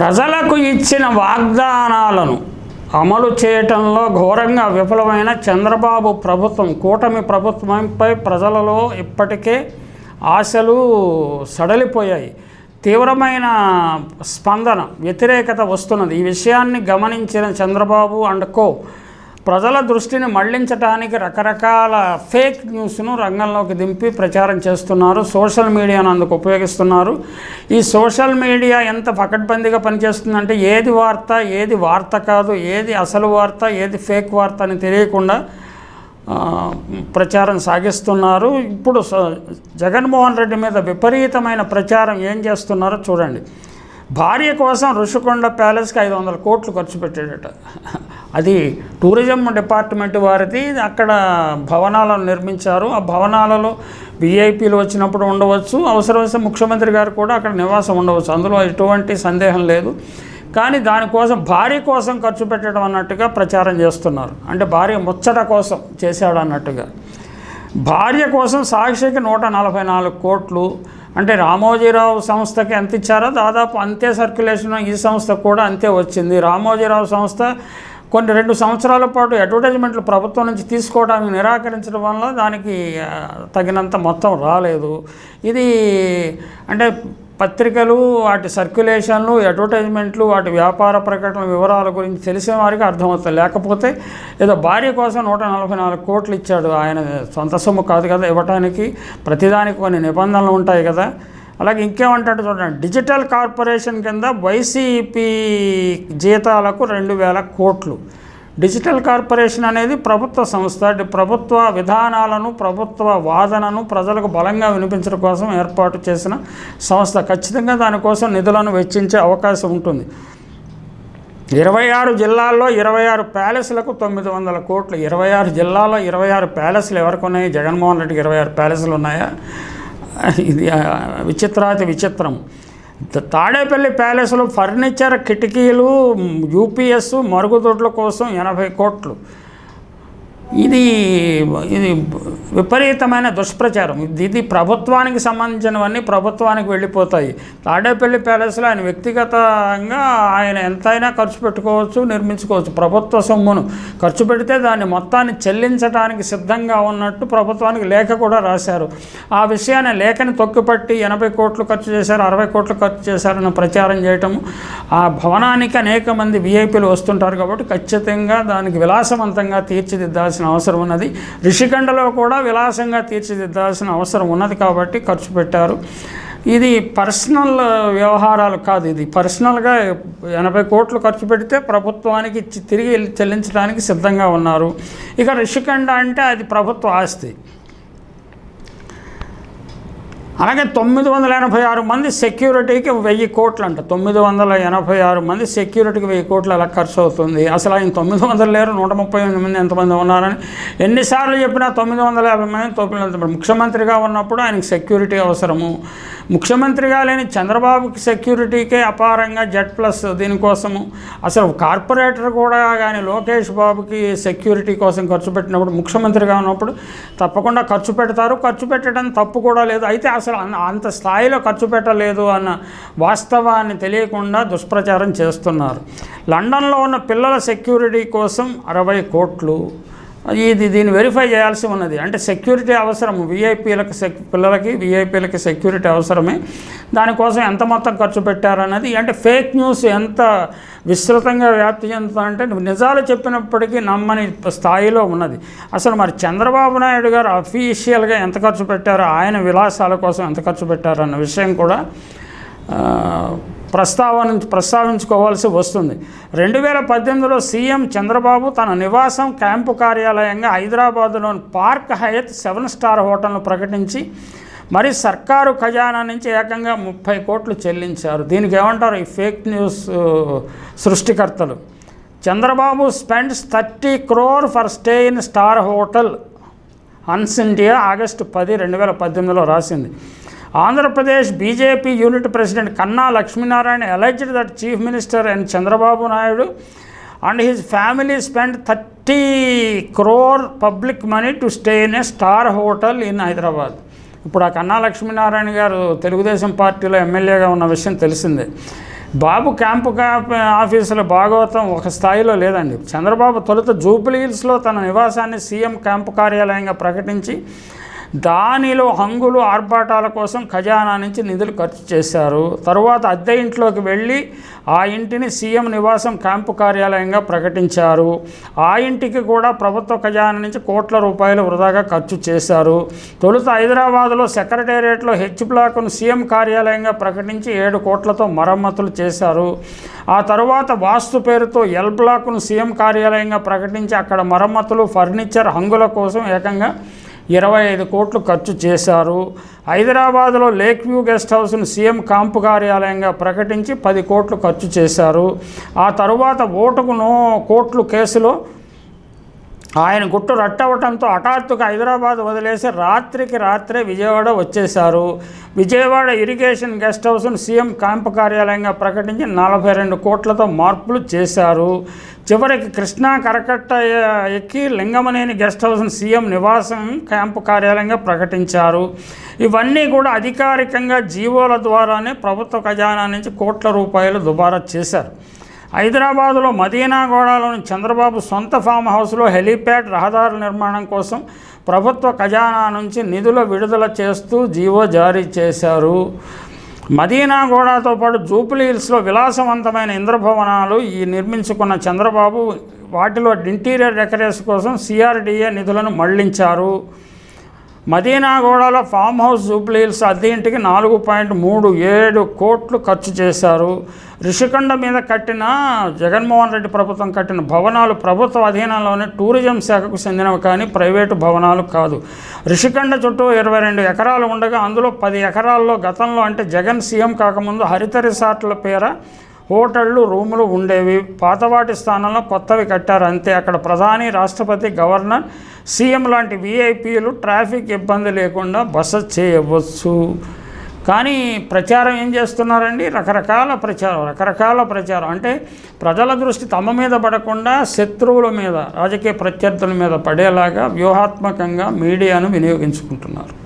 ప్రజలకు ఇచ్చిన వాగ్దానాలను అమలు చేయటంలో ఘోరంగా విఫలమైన చంద్రబాబు ప్రభుత్వం కూటమి ప్రభుత్వంపై ప్రజలలో ఇప్పటికే ఆశలు సడలిపోయాయి. తీవ్రమైన స్పందన వ్యతిరేకత వస్తున్నది. ఈ విషయాన్ని గమనించిన చంద్రబాబు అండ్ కో ప్రజల దృష్టిని మళ్ళించడానికి రకరకాల ఫేక్ న్యూస్ను రంగంలోకి దింపి ప్రచారం చేస్తున్నారు. సోషల్ మీడియాను అందుకు ఉపయోగిస్తున్నారు. ఈ సోషల్ మీడియా ఎంత పకడ్బందీగా పనిచేస్తుందంటే ఏది వార్త ఏది వార్త కాదు ఏది అసలు వార్త ఏది ఫేక్ వార్త అని తెలియకుండా ప్రచారం సాగిస్తున్నారు. ఇప్పుడు స- జగన్మోహన్ రెడ్డి మీద విపరీతమైన ప్రచారం ఏం చేస్తున్నారో చూడండి. భార్య కోసం ఋషికొండ ప్యాలెస్కి ఐదు వందల కోట్లు ఖర్చు పెట్టాడట. అది టూరిజం డిపార్ట్మెంట్ వారిది. అక్కడ భవనాలను నిర్మించారు. ఆ భవనాలలో విఐపీలు వచ్చినప్పుడు ఉండవచ్చు. అవసరమైతే ముఖ్యమంత్రి గారు కూడా అక్కడ నివాసం ఉండవచ్చు. అందులో ఎటువంటి సందేహం లేదు. కానీ దానికోసం భార్య కోసం ఖర్చు పెట్టడం అన్నట్టుగా ప్రచారం చేస్తున్నారు. అంటే భార్య ముచ్చట కోసం చేశాడు అన్నట్టుగా. భార్య కోసం సాక్షికి నూట నలభై నాలుగు కోట్లు. అంటే రామోజీరావు సంస్థకి ఎంత ఇచ్చారో దాదాపు అంతే సర్క్యులేషన్ ఈ సంస్థకు కూడా అంతే వచ్చింది. రామోజీరావు సంస్థ కొన్ని రెండు సంవత్సరాల పాటు అడ్వర్టైజ్మెంట్లు ప్రభుత్వం నుంచి తీసుకోవడానికి నిరాకరించడం వల్ల దానికి తగినంత మొత్తం రాలేదు. ఇది అంటే పత్రికలు వాటి సర్క్యులేషన్లు అడ్వర్టైజ్మెంట్లు వాటి వ్యాపార ప్రకటన వివరాల గురించి తెలిసిన వారికి అర్థమవుతుంది. లేకపోతే ఏదో భార్య కోసం నూట నలభై నాలుగు కోట్లు ఇచ్చాడు. ఆయన సొంత సొమ్ము కాదు కదా ఇవ్వటానికి. ప్రతిదానికి కొన్ని నిబంధనలు ఉంటాయి కదా. అలాగే ఇంకేమంటాడు చూడండి. డిజిటల్ కార్పొరేషన్ కింద వైసీపీ జీతాలకు రెండు వేల కోట్లు. డిజిటల్ కార్పొరేషన్ అనేది ప్రభుత్వ సంస్థ ప్రభుత్వ విధానాలను ప్రభుత్వ వాదనను ప్రజలకు బలంగా వినిపించడం కోసం ఏర్పాటు చేసిన సంస్థ. ఖచ్చితంగా దానికోసం నిధులను వెచ్చించే అవకాశం ఉంటుంది. ఇరవై ఆరు జిల్లాల్లో ఇరవై ఆరు ప్యాలెస్లకు తొమ్మిది వందల కోట్లు. ఇరవై ఆరు జిల్లాల్లో ఇరవై ఆరు ప్యాలెస్లు ఎవరికి ఉన్నాయి? జగన్మోహన్ రెడ్డికి ఇరవై ఆరు ప్యాలెస్లు ఉన్నాయా? ఇది విచిత్రాతి విచిత్రం. తాడేపల్లి ప్యాలెస్లో ఫర్నిచర్ కిటికీలు యూపీఎస్ మరుగుదొడ్ల కోసం ఎనభై కోట్లు. ఇది ఇది విపరీతమైన దుష్ప్రచారం. ఇది ప్రభుత్వానికి సంబంధించినవన్నీ ప్రభుత్వానికి వెళ్ళిపోతాయి. తాడేపల్లి ప్యాలెస్లో ఆయన వ్యక్తిగతంగా ఆయన ఎంతైనా ఖర్చు పెట్టుకోవచ్చు నిర్మించుకోవచ్చు. ప్రభుత్వ సొమ్మును ఖర్చు పెడితే దాన్ని మొత్తాన్ని చెల్లించడానికి సిద్ధంగా ఉన్నట్టు ప్రభుత్వానికి లేఖ కూడా రాశారు. ఆ విషయాన్ని లేఖని తొక్కిపట్టి ఎనభై కోట్లు ఖర్చు చేశారు అరవై కోట్లు ఖర్చు చేశారని ప్రచారం చేయటం ఆ భవనానికి అనేక మంది విఐపీలు వస్తుంటారు కాబట్టి ఖచ్చితంగా దానికి విలాసవంతంగా తీర్చిదిద్దాల్సిన అవసరం ఉన్నది. రిషికండలో కూడా విలాసంగా తీర్చిదిద్దాల్సిన అవసరం ఉన్నది కాబట్టి ఖర్చు పెట్టారు. ఇది పర్సనల్ వ్యవహారాలు కాదు ఇది. పర్సనల్గా ఎనభై కోట్లు ఖర్చు పెడితే ప్రభుత్వానికి తిరిగి చెల్లించడానికి సిద్ధంగా ఉన్నారు. ఇక రిషికండ అంటే అది ప్రభుత్వ ఆస్తి. అలాగే తొమ్మిది వందల ఎనభై ఆరు మంది సెక్యూరిటీకి వెయ్యి కోట్లు అంట తొమ్మిది వందల ఎనభై ఆరు మంది సెక్యూరిటీకి వెయ్యి కోట్లు అలా ఖర్చు అవుతుంది అసలు ఆయన తొమ్మిది వందలు లేరు నూట ముప్పై ఎనిమిది మంది ఎంతమంది ఉన్నారని ఎన్నిసార్లు చెప్పినా తొమ్మిది వందల యాభై మంది తొమ్మిది ముఖ్యమంత్రిగా ఉన్నప్పుడు ఆయనకి సెక్యూరిటీ అవసరము. ముఖ్యమంత్రిగా లేని చంద్రబాబుకి సెక్యూరిటీకే అపారంగా జెడ్ ప్లస్ దీనికోసము. అసలు కార్పొరేటర్ కూడా కానీ లోకేష్ బాబుకి సెక్యూరిటీ కోసం ఖర్చు పెట్టినప్పుడు ముఖ్యమంత్రిగా ఉన్నప్పుడు తప్పకుండా ఖర్చు పెడతారు. ఖర్చు పెట్టడం తప్పు కూడా లేదు. అయితే అసలు అసలు అంత స్థాయిలో ఖర్చు పెట్టలేదు అన్న వాస్తవాన్ని తెలియకుండా దుష్ప్రచారం చేస్తున్నారు. లండన్లో ఉన్న పిల్లల సెక్యూరిటీ కోసం అరవై కోట్లు ఇది దీన్ని వెరిఫై చేయాల్సి ఉన్నది. అంటే సెక్యూరిటీ అవసరం విఐపీలకు సెక్ పిల్లలకి విఐపీలకి సెక్యూరిటీ అవసరమే. దానికోసం ఎంత మొత్తం ఖర్చు పెట్టారన్నది. అంటే ఫేక్ న్యూస్ ఎంత విస్తృతంగా వ్యాప్తి చెందుతుందంటే నిజాలు చెప్పినప్పటికీ నమ్మని స్థాయిలో ఉన్నది. అసలు మరి చంద్రబాబు నాయుడు గారు అఫీషియల్గా ఎంత ఖర్చు పెట్టారో? ఆయన విలాసాల కోసం ఎంత ఖర్చు పెట్టారన్న విషయం కూడా ప్రస్తావన ప్రస్తావించుకోవాల్సి వస్తుంది. రెండు వేల పద్దెనిమిదిలో సీఎం చంద్రబాబు తన నివాసం క్యాంపు కార్యాలయంగా హైదరాబాదులోని పార్క్ హయత్ సెవెన్ స్టార్ హోటల్ను ప్రకటించి మరి సర్కారు ఖజానా నుంచి ఏకంగా ముప్పై కోట్లు చెల్లించారు. దీనికి ఏమంటారు ఈ fake news సృష్టికర్తలు? Chandrababu spends thirty crore for stay in star hotel Hans India August పది రెండు వేల పద్దెనిమిదిలో రాసింది. Andhra Pradesh BJP unit president Kanna Lakshminarayana alleged that chief minister and Chandrababu Naidu and his family spend thirty crore public money to stay in a star hotel in Hyderabad. ఇప్పుడు ఆ కన్నా లక్ష్మీనారాయణ గారు తెలుగుదేశం పార్టీలో ఎమ్మెల్యేగా ఉన్న విషయం తెలిసిందే. బాబు క్యాంపు ఆఫీసులో ఆఫీసుల భాగవతం ఒక స్థాయిలో లేదండి. చంద్రబాబు తొలుత జూబ్లీ హిల్స్లో తన నివాసాన్ని సీఎం క్యాంపు కార్యాలయంగా ప్రకటించి దానిలో హంగులు ఆర్భాటాల కోసం ఖజానా నుంచి నిధులు ఖర్చు చేశారు. తరువాత అద్దె ఇంట్లోకి వెళ్ళి ఆ ఇంటిని సీఎం నివాసం క్యాంపు కార్యాలయంగా ప్రకటించారు. ఆ ఇంటికి కూడా ప్రభుత్వ ఖజానా నుంచి కోట్ల రూపాయలు వృధాగా ఖర్చు చేశారు. తొలుత హైదరాబాద్లో సెక్రటేరియట్లో హెచ్ బ్లాక్ను సీఎం కార్యాలయంగా ప్రకటించి ఏడు కోట్లతో మరమ్మతులు చేశారు. ఆ తరువాత వాస్తు పేరుతో ఎల్ బ్లాక్ను సీఎం కార్యాలయంగా ప్రకటించి అక్కడ మరమ్మతులు ఫర్నిచర్ హంగుల కోసం ఏకంగా ఇరవై ఐదు కోట్లు ఖర్చు చేశారు. హైదరాబాద్లో లేక్ వ్యూ గెస్ట్ హౌస్ను సీఎం కాంపు కార్యాలయంగా ప్రకటించి పది కోట్లు ఖర్చు చేశారు. ఆ తరువాత ఓటుకు నో కోట్లు కేసులో ఆయన గుట్టు రట్టవటంతో హఠాత్తుగా హైదరాబాద్ వదిలేసి రాత్రికి రాత్రే విజయవాడ వచ్చేశారు. విజయవాడ ఇరిగేషన్ గెస్ట్ హౌస్ను సీఎం క్యాంపు కార్యాలయంగా ప్రకటించి నలభై రెండు కోట్లతో మార్పులు చేశారు. చివరికి కృష్ణా కరకట్ట ఎక్కి లింగమనేని గెస్ట్ హౌస్ను సీఎం నివాసం క్యాంపు కార్యాలయంగా ప్రకటించారు. ఇవన్నీ కూడా అధికారికంగా జీవోల ద్వారానే ప్రభుత్వ ఖజానా నుంచి కోట్ల రూపాయలు దుబారా చేశారు. హైదరాబాదులో మదీనాగూడలోని చంద్రబాబు సొంత ఫామ్ హౌస్లో హెలీప్యాడ్ రహదారుల నిర్మాణం కోసం ప్రభుత్వ ఖజానా నుంచి నిధుల విడుదల చేస్తూ జీవో జారీ చేశారు. మదీనా గోడాతో పాటు జూపిలీ హిల్స్లో విలాసవంతమైన ఇంద్రభవనాలు ఈ నిర్మించుకున్న చంద్రబాబు వాటిలో ఇంటీరియర్ డెకరేషన్ కోసం సిఆర్డిఏ నిధులను మళ్ళించారు. మదీనాగూడలో ఫామ్ హౌస్ జూబ్లీహిల్స్ అద్దె ఇంటికి నాలుగు పాయింట్ మూడు ఏడు కోట్లు ఖర్చు చేశారు. రిషికొండ మీద కట్టిన జగన్మోహన్ రెడ్డి ప్రభుత్వం కట్టిన భవనాలు ప్రభుత్వ అధీనంలోని టూరిజం శాఖకు చెందినవి కానీ ప్రైవేటు భవనాలు కాదు. రిషికొండ చుట్టూ ఇరవై రెండు ఎకరాలు ఉండగా అందులో పది ఎకరాల్లో గతంలో అంటే జగన్ సీఎం కాకముందు హరిత రిసార్ట్ల పేర హోటళ్ళు రూములు ఉండేవి. పాతవాటి స్థానంలో కొత్తవి కట్టారు. అంతే. అక్కడ ప్రధాని రాష్ట్రపతి గవర్నర్ సీఎం లాంటి వీఐపీలు ట్రాఫిక్ ఇబ్బంది లేకుండా బస చేయవచ్చు. కానీ ప్రచారం ఏం చేస్తున్నారండి? రకరకాల ప్రచారం రకరకాల ప్రచారం. అంటే ప్రజల దృష్టి తమ మీద పడకుండా శత్రువుల మీద రాజకీయ ప్రత్యర్థుల మీద పడేలాగా వ్యూహాత్మకంగా మీడియాను వినియోగించుకుంటున్నారు.